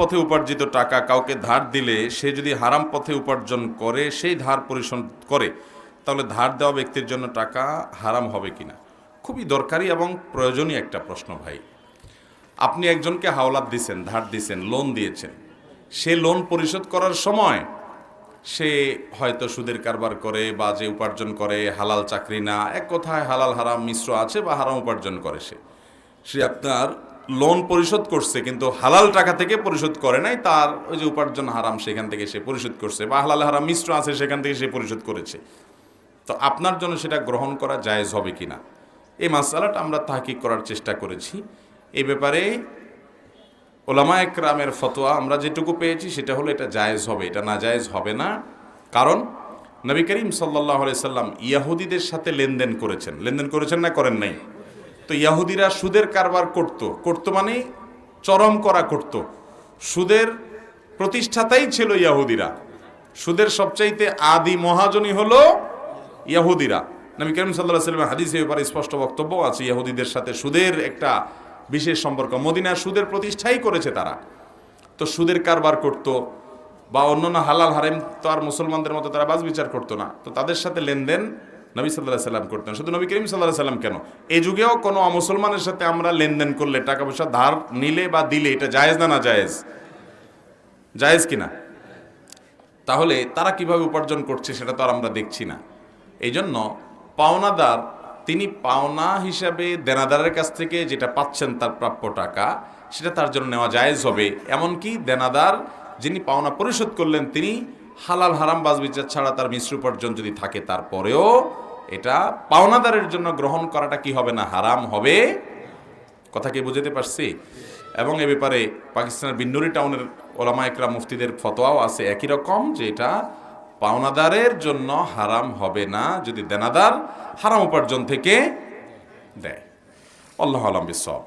পথে উপার্জিত টাকা কাউকে ধার দিলে সে যদি হারাম পথে উপার্জন করে, সেই ধার পরিশোধ করে, তাহলে ধার দেওয়া ব্যক্তির জন্য টাকা হারাম হবে কিনা? খুবই দরকারি এবং প্রয়োজনীয় একটা প্রশ্ন ভাই। আপনি একজনকে হাওলাত দিছেন, ধার দিছেন লোন দিয়েছেন। সে লোন পরিশোধ করার সময় সে হয়তো সুদের কারবার করে বা যে উপার্জন করে, হালাল চাকরি না, এক কথায় হালাল, হারাম, মিশ্র আছে বা হারাম উপার্জন করে সে। সে আপনার লোন পরিশোধ করছে, কিন্তু হালাল টাকা থেকে পরিশোধ করে নাই, তার ওই যে উপার্জন হারাম সেখান থেকে সে পরিশোধ করছে, বা হালাল হারাম মিশ্র আছে সেখান থেকে সে পরিশোধ করেছে। তো আপনার জন্য সেটা গ্রহণ করা জায়েজ হবে কি না এই মাসালাটা আমরা তাহকিক করার চেষ্টা করেছি। এই ব্যাপারে ওলামা একরামের ফতোয়া আমরা যেটুকু পেয়েছি, সেটা হলো এটা জায়েজ হবে, এটা না জায়েজ হবে না। কারণ নবী করিম সাল্লাহ সাল্লাম ইয়াহুদিদের সাথে লেনদেন করেছেন। লেনদেন করেছেন না করেন নাই? তো ইয়াহুদিরা সুদের কারবার করত। করত মানে চরম করা করত। সুদের প্রতিষ্ঠাতাই ছিল ইয়াহুদিরা। সুদের সবচাইতে আদি মহাজনী হলো ইয়াহুদিরা। নবী করিম সাল্লাহ সাল্লামের হাদিসে ব্যাপারে স্পষ্ট বক্তব্য আছে, ইয়াহুদিদের সাথে সুদের একটা বিশেষ সম্পর্ক। মদিনার সুদের প্রতিষ্ঠাই করেছে তারা। তো সুদের কারবার করত বা অন্যান্য হালাল হারেম তো আর মুসলমানদের মতো তারা বাজ বিচার করতো না। তো তাদের সাথে লেনদেন নবী সাল্লাহ সাল্লাম করতেন। শুধু নবী করিম সাল্লাহ সাল্লাম কেন? এই যুগেও কোনো অমুসলমানের সাথে আমরা লেনদেন করলে টাকা পয়সা ধার নিলে বা দিলে এটা জায়েজ না না জায়েজ? জায়েজ কিনা? তাহলে তারা কীভাবে উপার্জন করছে সেটা তো আর আমরা দেখছি না। এই জন্য পাওনাদার, তিনি পাওনা হিসাবে দেনাদারের কাছ থেকে যেটা পাচ্ছেন তার প্রাপ্য টাকা, সেটা তার জন্য নেওয়া জায়েজ হবে। এমনকি দেনাদার যিনি পাওনা পরিশোধ করলেন, তিনি হালাল হারাম বাজ বিচার ছাড়া তার মিশ্র উপার্জন যদি থাকে তারপরেও এটা পাওনাদারের জন্য গ্রহণ করাটা কি হবে না? হারাম হবে? কথা কি বুঝতে পারছি? এবং এ ব্যাপারে পাকিস্তানের বিন্নুরি টাউনের ওলামা একরা মুফতিদের ফতোয়াও আছে একই রকম যে এটা পাওনাদারের জন্য হারাম হবে না, যদি দেনাদার হারাম উপার্জন থেকে দেয়। আল্লাহ আলম বিসব